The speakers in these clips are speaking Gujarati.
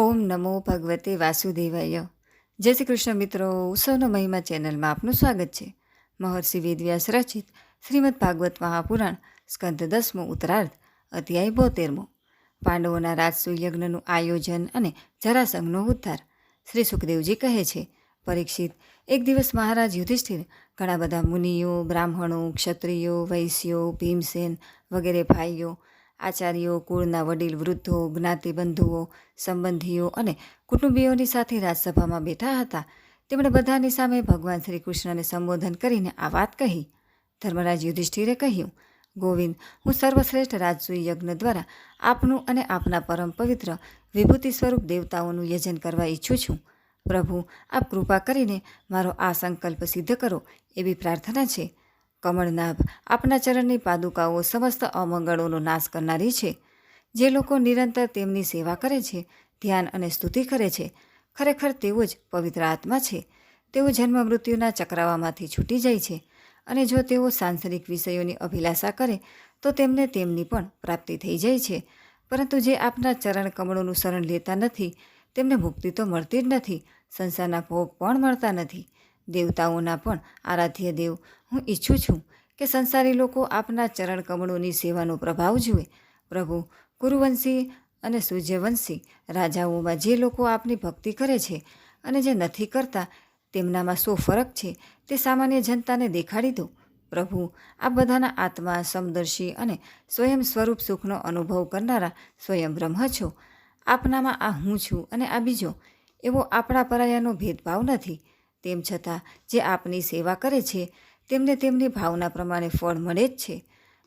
ઓમ નમો ભગવતે વાસુદેવાય. જય શ્રી કૃષ્ણ મિત્રો ઉત્સવનો મહિમા ચેનલમાં આપનું સ્વાગત છે. મહર્ષિ વેદવ્યાસ રચિત શ્રીમદ ભાગવત મહાપુરાણ, સ્કંદ દસમો ઉત્તરાર્ધ, અધ્યાય બોતેરમો. પાંડવોના રાજસુ યજ્ઞનું આયોજન અને જરાસંઘનો ઉદ્ધાર. શ્રી સુખદેવજી કહે છે, પરીક્ષિત, એક દિવસ મહારાજ યુધિષ્ઠિર, ઘણા બધા મુનિઓ, બ્રાહ્મણો, ક્ષત્રિયો, વૈશ્યો, ભીમસેન વગેરે ભાઈઓ આચાર્યો, કુળના વડીલ, વૃદ્ધો જ્ઞાતિબંધુઓ સંબંધીઓ અને કુટુંબીઓની સાથે રાજસભામાં બેઠા હતા. તેમણે બધાની સામે ભગવાન શ્રી કૃષ્ણને સંબોધન કરીને આ વાત કહી. ધર્મરાજ યુધિષ્ઠિરે કહ્યું, ગોવિંદ, હું સર્વશ્રેષ્ઠ રાજસૂય યજ્ઞ દ્વારા આપનું અને આપના પરમ પવિત્ર વિભૂતિ સ્વરૂપ દેવતાઓનું યજન કરવા ઈચ્છું છું. પ્રભુ, આપ કૃપા કરીને મારો આ સંકલ્પ સિદ્ધ કરો એવી પ્રાર્થના છે. કમળનાભ આપના ચરણની પાદુકાઓ સમસ્ત અમંગળોનો નાશ કરનારી છે. જે લોકો નિરંતર તેમની સેવા કરે છે, ધ્યાન અને સ્તુતિ કરે છે, ખરેખર તેઓ જ પવિત્ર આત્મા છે. તેઓ જન્મ મૃત્યુના ચક્રાવામાંથી છૂટી જાય છે અને જો તેઓ સાંસારિક વિષયોની અભિલાષા કરે, તો તેમને તેમની પણ પ્રાપ્તિ થઈ જાય છે. પરંતુ જે આપના ચરણ કમળોનું શરણ લેતા નથી, તેમને મુક્તિ તો મળતી જ નથી, સંસારના ભોગ પણ મળતા નથી. દેવતાઓના પણ આરાધ્ય દેવ. હું ઈચ્છું છું કે સંસારી લોકો આપના ચરણ કમળોની સેવાનો પ્રભાવ જુએ. પ્રભુ કુરુવંશી અને સૂર્યવંશી રાજાઓમાં જે લોકો આપની ભક્તિ કરે છે અને જે નથી કરતા, તેમનામાં શું ફરક છે તે સામાન્ય જનતાને દેખાડી દો. પ્રભુ આ બધાના આત્મા સમદર્શી અને સ્વયં સ્વરૂપ સુખનો અનુભવ કરનારા સ્વયં બ્રહ્મ છો. આપનામાં આ હું છું અને આ બીજો. એવો આપણા પરાયાનો ભેદભાવ નથી. તેમ છતાં જે આપની સેવા કરે છે, તેમને તેમની ભાવના પ્રમાણે ફળ મળે જ છે.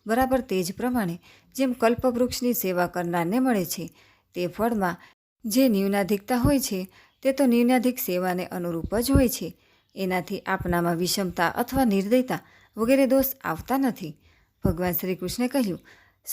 બરાબર તે જ પ્રમાણે જેમ કલ્પવૃક્ષની સેવા કરનારને મળે છે, તે ફળમાં જે ન્યૂનાધિકતા હોય છે, તે તો ન્યૂનાધિક સેવાને અનુરૂપ જ હોય છે. એનાથી આપનામાં વિષમતા અથવા નિર્દયતા વગેરે દોષ આવતા નથી. ભગવાન શ્રી કૃષ્ણે કહ્યું,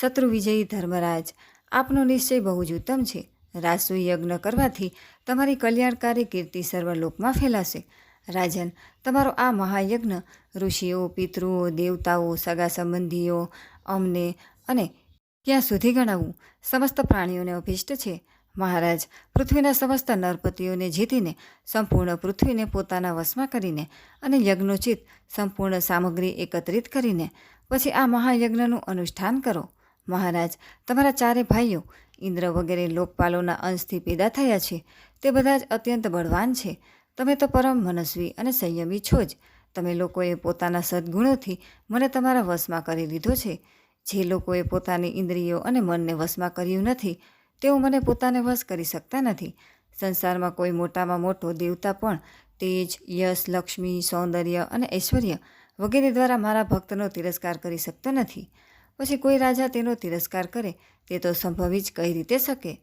શત્રુ વિજયી ધર્મરાજ, આપનો નિશ્ચય બહુ જ ઉત્તમ છે. રાસુ યજ્ઞ કરવાથી તમારી કલ્યાણકારી કીર્તિ સર્વલોકમાં ફેલાશે. રાજન, તમારો આ મહાયજ્ઞ ઋષિઓ, પિતૃઓ, દેવતાઓ, સગા સંબંધીઓ, અમને અને ક્યાં સુધી ગણાવવું સમસ્ત પ્રાણીઓને અભિષ્ટ છે. મહારાજ, પૃથ્વીના સમસ્ત નરપતિઓને જીતીને, સંપૂર્ણ પૃથ્વીને પોતાના વશમાં કરીને અને યજ્ઞોચિત સંપૂર્ણ સામગ્રી એકત્રિત કરીને પછી આ મહાયજ્ઞનું અનુષ્ઠાન કરો. મહારાજ, તમારા ચારે ભાઈઓ ઇન્દ્ર વગેરે લોકપાલોના અંશથી પેદા થયા છે. તે બધા જ અત્યંત બળવાન છે. તમે તો પરમ મનસ્વી અને સંયમી છો જ. તમે લોકોએ પોતાના સદગુણોથી મને તમારા વશમાં કરી લીધો છે. જે લોકોએ પોતાની ઇન્દ્રિયો અને મનને વશમાં કર્યું નથી, તેઓ મને પોતાને વશ કરી શકતા નથી. સંસારમાં કોઈ મોટામાં મોટો દેવતા પણ તેજ, યશ, લક્ષ્મી, સૌંદર્ય અને ઐશ્વર્ય વગેરે દ્વારા મારા ભક્તનો તિરસ્કાર કરી શકતો નથી. પછી કોઈ રાજા તેનો તિરસ્કાર કરે, તે તો સંભવી જ કઈ રીતે શકે?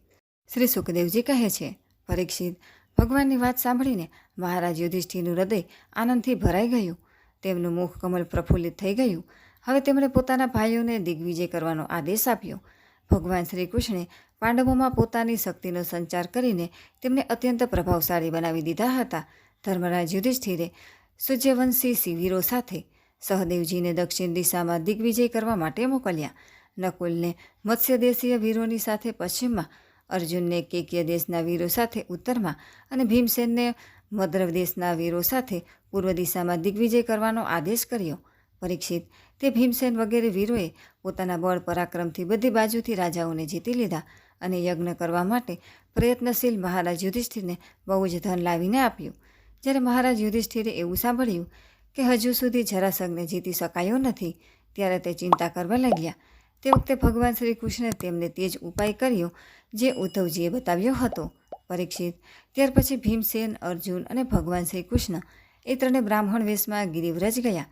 શ્રી સુખદેવજી કહે છે, પરીક્ષિત ભગવાનની વાત સાંભળીને મહારાજ યુધિષ્ઠિરનું હૃદય આનંદથી ભરાઈ ગયું. તેમનું મુખ કમલ પ્રફુલ્લિત થઈ ગયું. હવે તેમણે પોતાના ભાઈઓને દિગ્વિજય કરવાનો આદેશ આપ્યો. ભગવાન શ્રી કૃષ્ણે પાંડવોમાં પોતાની શક્તિનો સંચાર કરીને તેમને અત્યંત પ્રભાવશાળી બનાવી દીધા હતા. ધર્મરાજ યુધિષ્ઠિરે સૂર્યવંશી શિવિરો સાથે સહદેવજીને દક્ષિણ દિશામાં દિગ્વિજય કરવા માટે મોકલ્યા. નકુલને મત્સ્યદેશીય વીરોની સાથે પશ્ચિમમાં અર્જુનને કેકીય દેશના વીરો સાથે ઉત્તરમાં અને ભીમસેનને મદ્રવ દેશના વીરો સાથે પૂર્વ દિશામાં દિગ્વિજય કરવાનો આદેશ કર્યો. પરીક્ષિત, તે ભીમસેન વગેરે વીરોએ પોતાના બળ પરાક્રમથી બધી બાજુથી રાજાઓને જીતી લીધા અને યજ્ઞ કરવા માટે પ્રયત્નશીલ મહારાજ યુધિષ્ઠિરને બહુ જ ધન લાવીને આપ્યું. જ્યારે મહારાજ યુધિષ્ઠિરે એવું સાંભળ્યું કે હજુ સુધી જરાસંઘને જીતી શકાયો નથી, ત્યારે તે ચિંતા કરવા લાગ્યા. તે વખતે ભગવાન શ્રી કૃષ્ણે તેમને તે જ ઉપાય કર્યો જે ઉદ્ધવજીએ બતાવ્યો હતો. પરીક્ષિત. ત્યાર પછી ભીમસેન, અર્જુન અને ભગવાન શ્રી કૃષ્ણ એ ત્રણે બ્રાહ્મણ વેશમાં ગિરિવ્રજ ગયા.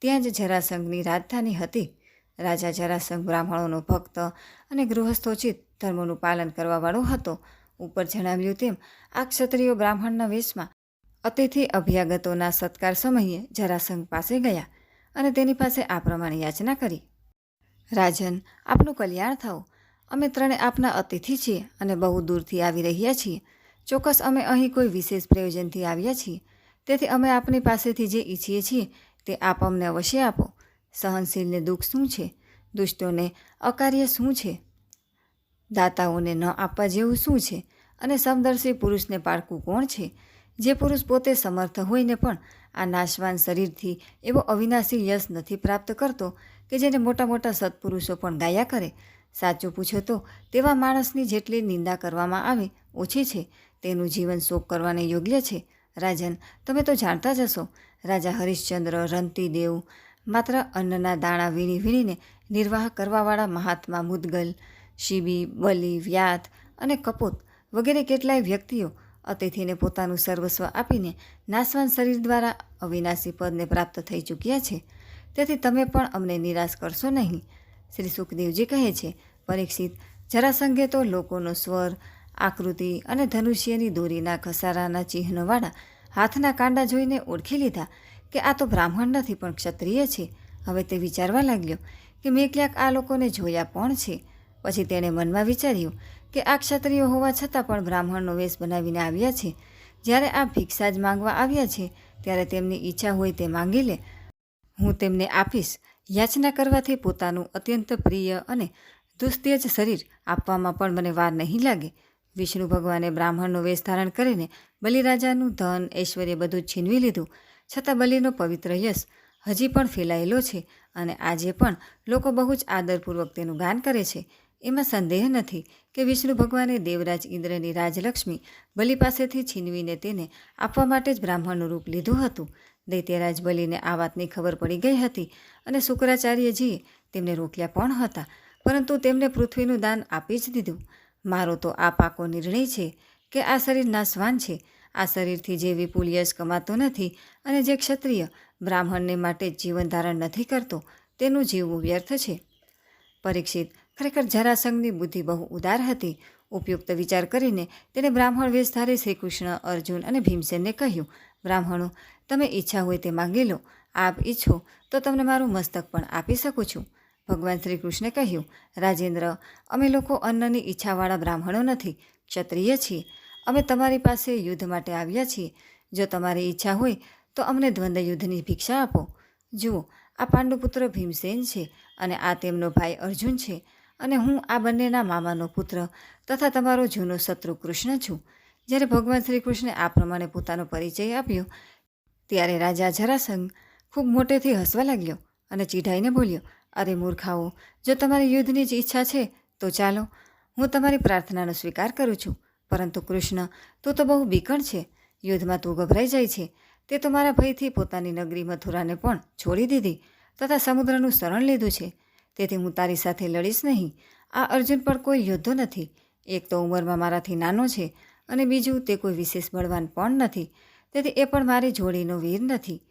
ત્યાં જ જરાસંઘની રાજધાની હતી. રાજા જરાસંઘ બ્રાહ્મણોનો ભક્ત અને ગૃહસ્થોચિત ધર્મનું પાલન કરવાવાળો હતો. ઉપર જણાવ્યું તેમ, આ ક્ષત્રિયો બ્રાહ્મણના વેશમાં અતિથિ અભ્યાગતોના સત્કાર સમયે જરાસંઘ પાસે ગયા અને તેની પાસે આ પ્રમાણે યાચના કરી. રાજન, આપનું કલ્યાણ થાઓ અમે ત્રણે આપના અતિથિ છીએ અને બહુ દૂરથી આવી રહ્યા છીએ. ચોક્કસ અમે અહીં કોઈ વિશેષ પ્રયોજનથી આવ્યા છીએ. તેથી અમે આપની પાસેથી જે ઈચ્છીએ છીએ તે આપ અમને અવશ્ય આપો. સહનશીલને દુઃખ શું છે? દુષ્ટોને અકાર્ય શું છે? દાતાઓને ન આપવા જેવું શું છે? અને સમદર્શી પુરુષને પાળકું કોણ છે? જે પુરુષ પોતે સમર્થ હોઈને પણ આ નાશવાન શરીરથી એવો અવિનાશી યશ નથી પ્રાપ્ત કરતો કે જેને મોટા મોટા સત્પુરુષો પણ ગાયા કરે. સાચું પૂછો તો, તેવા માણસની જેટલી નિંદા કરવામાં આવે, ઓછી છે. તેનું જીવન શોક કરવાને યોગ્ય છે. રાજન, તમે તો જાણતા જ હશો. રાજા હરિશ્ચંદ્ર રંતીદેવ માત્ર અન્નના દાણા વીણી વીણીને નિર્વાહ કરવાવાળા મહાત્મા મુદગલ, શિબી, બલી, વ્યાત અને કપોત વગેરે કેટલાય વ્યક્તિઓ અતિથિને પોતાનું સર્વસ્વ આપીને નાશવાન શરીર દ્વારા અવિનાશી પદને પ્રાપ્ત થઈ ચૂક્યા છે. તેથી તમે પણ અમને નિરાશ કરશો નહીં. શ્રી સુખદેવજી કહે છે, પરીક્ષિત જરાસંઘે તો લોકોનો સ્વર, આકૃતિ અને ધનુષ્યની દોરીના ઘસારાના ચિહ્નવાળા હાથના કાંડા જોઈને ઓળખી લીધા કે આ તો બ્રાહ્મણ નથી પણ ક્ષત્રિય છે. હવે તે વિચારવા લાગ્યો કે મેં ક્યાંક આ લોકોને જોયા પણ છે. પછી તેણે મનમાં વિચાર્યું કે આ ક્ષત્રિયો હોવા છતાં પણ બ્રાહ્મણનો વેશ બનાવીને આવ્યા છે. જ્યારે આ ભિક્ષા જ માંગવા આવ્યા છે, ત્યારે તેમની ઈચ્છા હોય તે માંગી લે. હું તેમને આપીશ યાચના કરવાથી પોતાનું અત્યંત પ્રિય અને દુસ્તેજ શરીર આપવામાં પણ મને વાર નહીં લાગે. વિષ્ણુ ભગવાને બ્રાહ્મણનો વેશ ધારણ કરીને બલિરાજાનું ધન, ઐશ્વર્ય બધું છીનવી લીધું. છતાં બલિનો પવિત્ર યશ હજી પણ ફેલાયેલો છે અને આજે પણ લોકો બહુ જ આદરપૂર્વક તેનું ગાન કરે છે. એમાં સંદેહ નથી કે વિષ્ણુ ભગવાને દેવરાજ ઇન્દ્રની રાજલક્ષ્મી બલિ પાસેથી છીનવીને તેને આપવા માટે જ બ્રાહ્મણનું રૂપ લીધું હતું. દૈત્યરાજ બલિને આ વાતની ખબર પડી ગઈ હતી અને શુક્રાચાર્યજીએ તેમને રોક્યા પણ હતા, પરંતુ તેમણે પૃથ્વીનું દાન આપી જ દીધું. મારો તો આ પાકો નિર્ણય છે કે આ શરીર નાશવાન છે. આ શરીરથી જે વિપુલ યશ કમાતો નથી અને જે ક્ષત્રિય બ્રાહ્મણને માટે જીવન ધારણ નથી કરતો, તેનું જીવવું વ્યર્થ છે. પરીક્ષિત ખરેખર જરાસંઘની બુદ્ધિ બહુ ઉદાર હતી. ઉપયુક્ત વિચાર કરીને તેને બ્રાહ્મણ વેશધારી શ્રી કૃષ્ણ અર્જુન અને ભીમસેનને કહ્યું, બ્રાહ્મણો, તમે ઈચ્છા હોય તે માંગી લો. આપ ઈચ્છો તો તમને મારું મસ્તક પણ આપી શકું છું. ભગવાન શ્રી કૃષ્ણે કહ્યું, રાજેન્દ્ર, અમે લોકો અન્નની ઈચ્છાવાળા બ્રાહ્મણો નથી, ક્ષત્રિય છીએ. અમે તમારી પાસે યુદ્ધ માટે આવ્યા છીએ. જો તમારી ઈચ્છા હોય તો અમને દ્વંદ્વ યુદ્ધની ભિક્ષા આપો. જુઓ, આ પાંડુપુત્ર ભીમસેન છે અને આ તેમનો ભાઈ અર્જુન છે. અને હું આ બંનેના મામાનો પુત્ર તથા તમારો જૂનો શત્રુ કૃષ્ણ છું. જ્યારે ભગવાન શ્રી કૃષ્ણે આ પ્રમાણે પોતાનો પરિચય આપ્યો, ત્યારે રાજા જરાસંઘ ખૂબ મોટેથી હસવા લાગ્યો અને ચીઢાઈને બોલ્યો, અરે મૂર્ખાઓ, જો તમારી યુદ્ધની જ ઈચ્છા છે, તો ચાલો, હું તમારી પ્રાર્થનાનો સ્વીકાર કરું છું. પરંતુ કૃષ્ણ, તું તો બહુ બીકણ છે. યુદ્ધમાં તું ગભરાઈ જાય છે. તે તો મારા ભયથી પોતાની નગરી મથુરાને પણ છોડી દીધી તથા સમુદ્રનું શરણ લીધું છે. તેથી હું તારી સાથે લડીશ નહીં. આ અર્જુન પણ કોઈ યોદ્ધો નથી. એક તો ઉંમરમાં મારાથી નાનો છે અને બીજું તે કોઈ વિશેષ બળવાન પણ નથી. તેથી એ પણ મારી જોડીનો વીર નથી.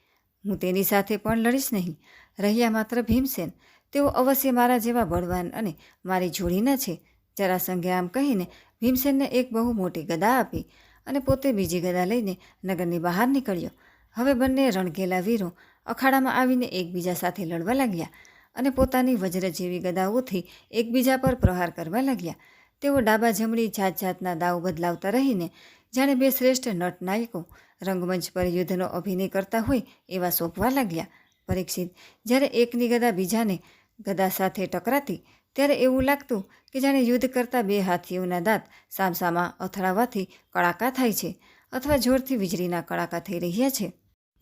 હું તેની સાથે પણ લડીશ નહીં. રહ્યા માત્ર ભીમસેન. તેઓ અવશ્ય મારા જેવા બળવાન અને મારી જોડીના છે. જરાસંઘે આમ કહીને ભીમસેનને એક બહુ મોટી ગદા આપી અને પોતે બીજી ગદા લઈને નગરની બહાર નીકળ્યો. હવે બંને રણઘેલા વીરો અખાડામાં આવીને એકબીજા સાથે લડવા લાગ્યા. અને પોતાની વજ્ર જેવી ગદાઓથી એકબીજા પર પ્રહાર કરવા લાગ્યા. તેઓ ડાબા જમણી જાત જાતના દાવ બદલાવતા રહીને જાણે બે શ્રેષ્ઠ નટનાયકો રંગમંચ પર યુદ્ધનો અભિનય કરતા હોય એવા સોંપવા લાગ્યા. પરીક્ષિત, જ્યારે એકની ગદા બીજાને ગદા સાથે ટકરાતી, ત્યારે એવું લાગતું કે જાણે યુદ્ધ કરતા બે હાથીઓના દાંત સામસામા અથડાવાથી કડાકા થાય છે અથવા જોરથી વીજળીના કડાકા થઈ રહ્યા છે.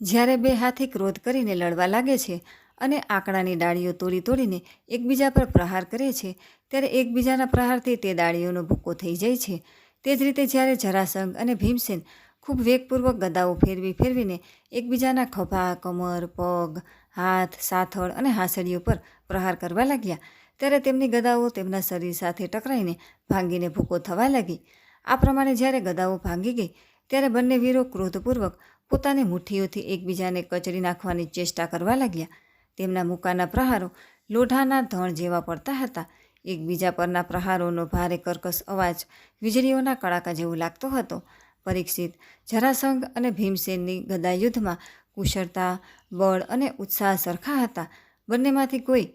જ્યારે બે હાથી ક્રોધ કરીને લડવા લાગે છે અને આંકડાની ડાળીઓ તોડી તોડીને એકબીજા પર પ્રહાર કરે છે, ત્યારે એકબીજાના પ્રહારથી તે ડાળીઓનો ભૂકો થઈ જાય છે. તે જ રીતે જ્યારે જરાસંઘ અને ભીમસેન ખૂબ વેગપૂર્વક ગદાઓ ફેરવી ફેરવીને એકબીજાના ખભા, કમર, પગ, હાથ, સાથળ અને હાંસડીઓ પર પ્રહાર કરવા લાગ્યા, ત્યારે તેમની ગદાઓ તેમના શરીર સાથે ટકરાઈને ભાંગીને ભૂકો થવા લાગી. આ પ્રમાણે જ્યારે ગદાઓ ભાંગી ગઈ, ત્યારે બંને વીરો ક્રોધપૂર્વક પોતાની મુઠ્ઠીઓથી એકબીજાને કચડી નાખવાની ચેષ્ટા કરવા લાગ્યા. તેમના મૂકાના પ્રહારો લોઢાના ધણ જેવા પડતા હતા. એકબીજા પરના પ્રહારોનો ભારે કર્કશ અવાજ વીજળીઓના કડાકા જેવો લાગતો હતો. પરીક્ષિત, જરાસંઘ અને ભીમસેનની ગદા યુદ્ધમાં કુશળતા, બળ અને ઉત્સાહ સરખા હતા. બંનેમાંથી કોઈ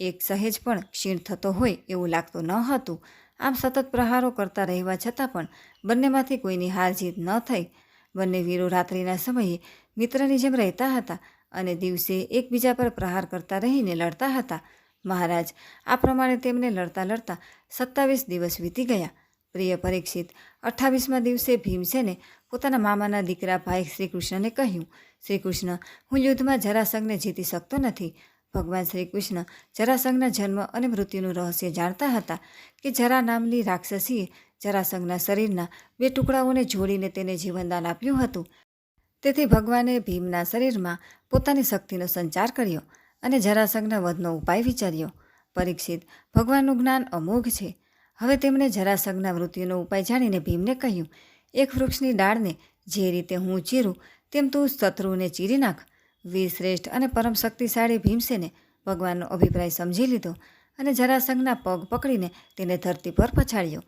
એક સહેજ પણ ક્ષીણ થતો હોય એવું લાગતું ન હતું. આમ સતત પ્રહારો કરતા રહેવા છતાં પણ બંનેમાંથી કોઈની હાર જીત ન થઈ. બંને વીરો રાત્રિના સમયે મિત્રની જેમ રહેતા હતા. અને દિવસે એકબીજા પર પ્રહાર કરતા રહીને લડતા હતા. મહારાજ, આ પ્રમાણે તેમને લડતા લડતા સત્તાવીસ દિવસ વીતી ગયા. પ્રિય પરીક્ષિત, અઠ્ઠાવીસમાં દિવસે ભીમસેને પોતાના મામાના દીકરા ભાઈ શ્રી કૃષ્ણને કહ્યું શ્રી કૃષ્ણ હું યુદ્ધમાં જરાસંઘને જીતી શકતો નથી ભગવાન શ્રી કૃષ્ણ જરાસંઘના જન્મ અને મૃત્યુનું રહસ્ય જાણતા હતા કે જરા નામની રાક્ષસીએ જરાસંઘના શરીરના બે ટુકડાઓને જોડીને તેને જીવનદાન આપ્યું હતું. તેથી ભગવાને ભીમના શરીરમાં પોતાની શક્તિનો સંચાર કર્યો અને જરાસંઘના વધનો ઉપાય વિચાર્યો. પરીક્ષિત, ભગવાનનું જ્ઞાન અમોઘ છે. હવે તેમણે જરાસંઘના મૃત્યુનો ઉપાય જાણીને ભીમને કહ્યું, એક વૃક્ષની ડાળને જે રીતે હું ચીરું તેમ તું શત્રુને ચીરી નાખ. વીર અને પરમ શક્તિશાળી ભીમસેને ભગવાનનો અભિપ્રાય સમજી લીધો અને જરાસંઘના પગ પકડીને તેને ધરતી પર પછાડ્યો.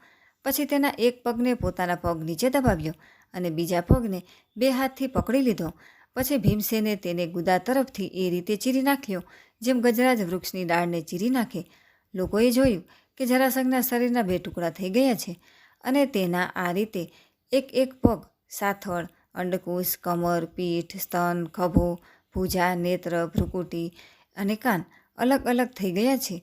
પછી તેના એક પગને પોતાના પગ નીચે દબાવ્યો અને બીજા પગને બે હાથથી પકડી લીધો. પછી ભીમસેને તેને ગુદા તરફથી એ રીતે ચીરી નાખ્યો, જેમ ગજરાજ વૃક્ષની ડાળને ચીરી નાખે. લોકોએ જોયું કે જરાસંઘના શરીરના બે ટુકડા થઈ ગયા છે અને તેના આ રીતે એક એક પગ, સાથળ અંડકુશ કમર, પીઠ, સ્તન, ખભો, ભૂજા, નેત્ર, ભ્રુકુટી અને કાન અલગ અલગ થઈ ગયા છે.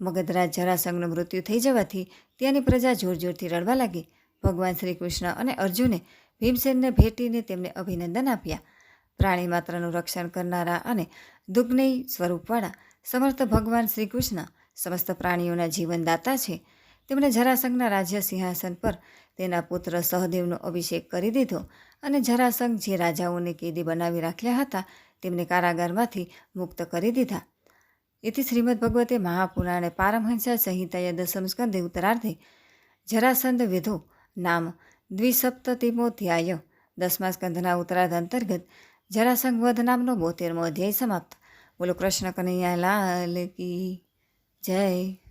મગધરાજ જરાસંઘનું મૃત્યુ થઈ જવાથી ત્યાંની પ્રજા જોર જોરથી રડવા લાગી. ભગવાન શ્રી કૃષ્ણ અને અર્જુને ભીમસેનને ભેટીને તેમને અભિનંદન આપ્યા. પ્રાણી માત્રનું રક્ષણ કરનારા અને દુગ્નયી સ્વરૂપવાળા સમર્થ ભગવાન શ્રી કૃષ્ણ સમસ્ત પ્રાણીઓના જીવનદાતા છે. તેમણે જરાસંઘના રાજ્ય સિંહાસન પર તેના પુત્ર સહદેવનો અભિષેક કરી દીધો અને જરાસંઘ જે રાજાઓને કેદી બનાવી રાખ્યા હતા તેમને કારાગારમાંથી મુક્ત કરી દીધા. એથી શ્રીમદ ભગવતે મહાપુરાણે પારમહંસા સંહિતાએ દસમ સ્કંદે ઉત્તરાર્ધે જરાસંધ વિધો નામ દ્વિસપ્તતિમોધ્યાય, દસમા સ્કંધના ઉત્તરાધ અંતર્ગત જરાસંઘ વધ નામનો બોતેરમો અધ્યાય સમાપ્ત. બોલો કૃષ્ણ કનૈયા લાલ કી જય.